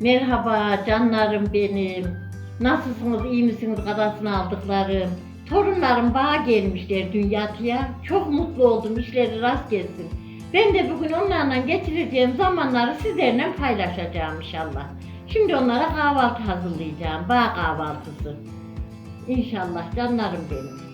Merhaba canlarım benim. Nasılsınız, iyi misiniz kadasını aldıklarım? Torunlarım bağa gelmişler dün yatıya. Çok mutlu oldum, işleri rast gelsin. Ben de bugün onlarla geçireceğim zamanları sizlerle paylaşacağım inşallah. Şimdi onlara kahvaltı hazırlayacağım, bağ kahvaltısı. İnşallah canlarım benim.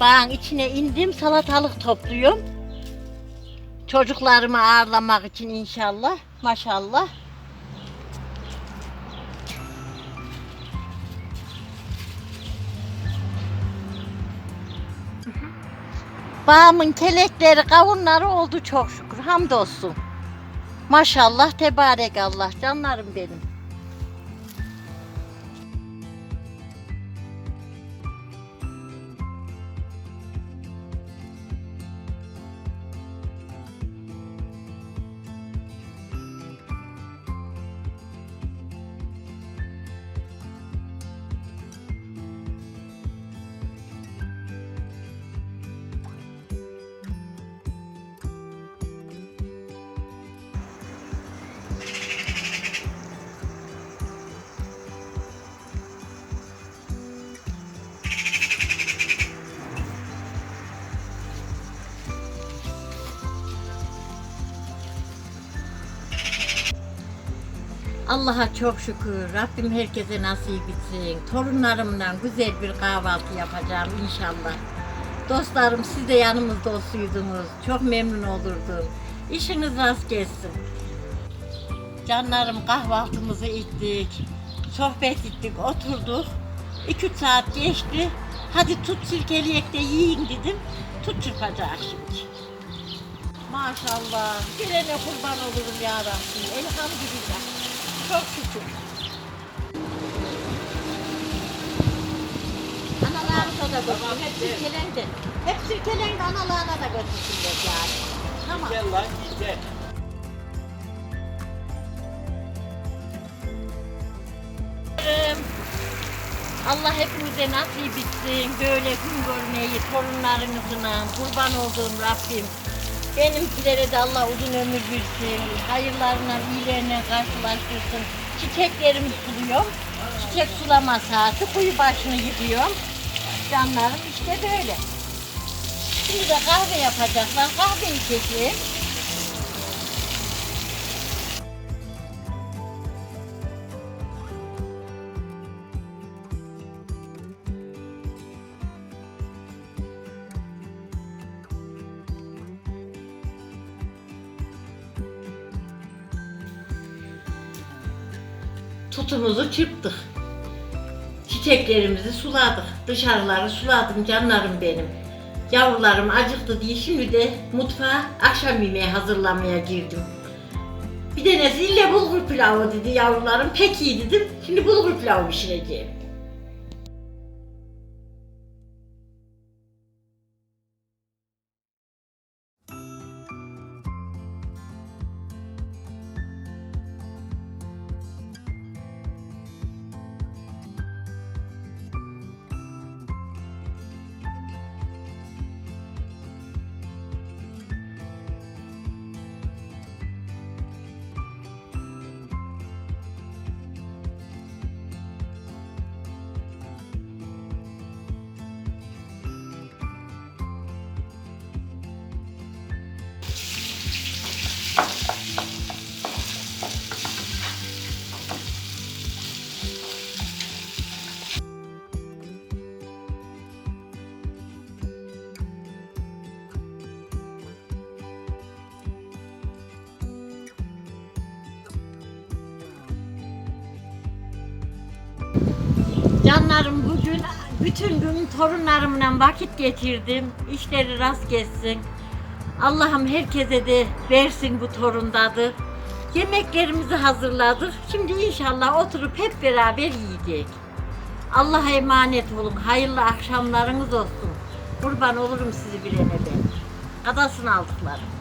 Bağın içine indim salatalık topluyorum. Çocuklarımı ağırlamak için inşallah. Maşallah. Bağımın kelekleri, kavunları oldu çok şükür. Hamdolsun. Maşallah, tebarek Allah. Canlarım benim. Allah'a çok şükür. Rabbim herkese nasip etsin. Torunlarımla güzel bir kahvaltı yapacağım inşallah. Dostlarım siz de yanımızda olsaydınız. Çok memnun olurdum. İşiniz rast gelsin. Canlarım kahvaltımızı ettik. Sohbet ettik, oturduk. 2-3 saat geçti. Hadi tut silkeleyek de yiyin dedim. Tut çırpacak şimdi. Maşallah. Gelene kurban olurum ya Rabbim. Elhamdülillah. Çok şükür. Analarına da götür. Hep sirkelendi. Hep sirkelendi analarına da götürsünler yani. Tamam. Gel lan gel. Allah hepimize nasip etsin. Böyle gün görmeyi torunlarınızla kurban olduğum Rabbim. Benimkilere de Allah uzun ömür versin. Hayırlarına, iyilerine karşılaştırsın. Çiçeklerimi suluyorum. Çiçek sulama saati. Kuyu başını yıkıyorum. Canlarım işte böyle. Şimdi de kahve yapacaklar. Kahve içeceğim. Tutumuzu çırptık. Çiçeklerimizi suladık. Dışarıları suladım canlarım benim. Yavrularım acıktı diye şimdi de mutfağa akşam yemeği hazırlamaya girdim. Bir tanesi ille bulgur pilavı dedi yavrularım. Pek iyi dedim. Şimdi bulgur pilavı pişireceğim. Canlarım bugün bütün gün torunlarımla vakit getirdim. İşleri rast gelsin. Allah'ım herkese de versin bu torundadır. Yemeklerimizi hazırladık. Şimdi inşallah oturup hep beraber yiyecek. Allah'a emanet olun. Hayırlı akşamlarınız olsun. Kurban olurum sizi bilene ben. Adasını aldıklarım.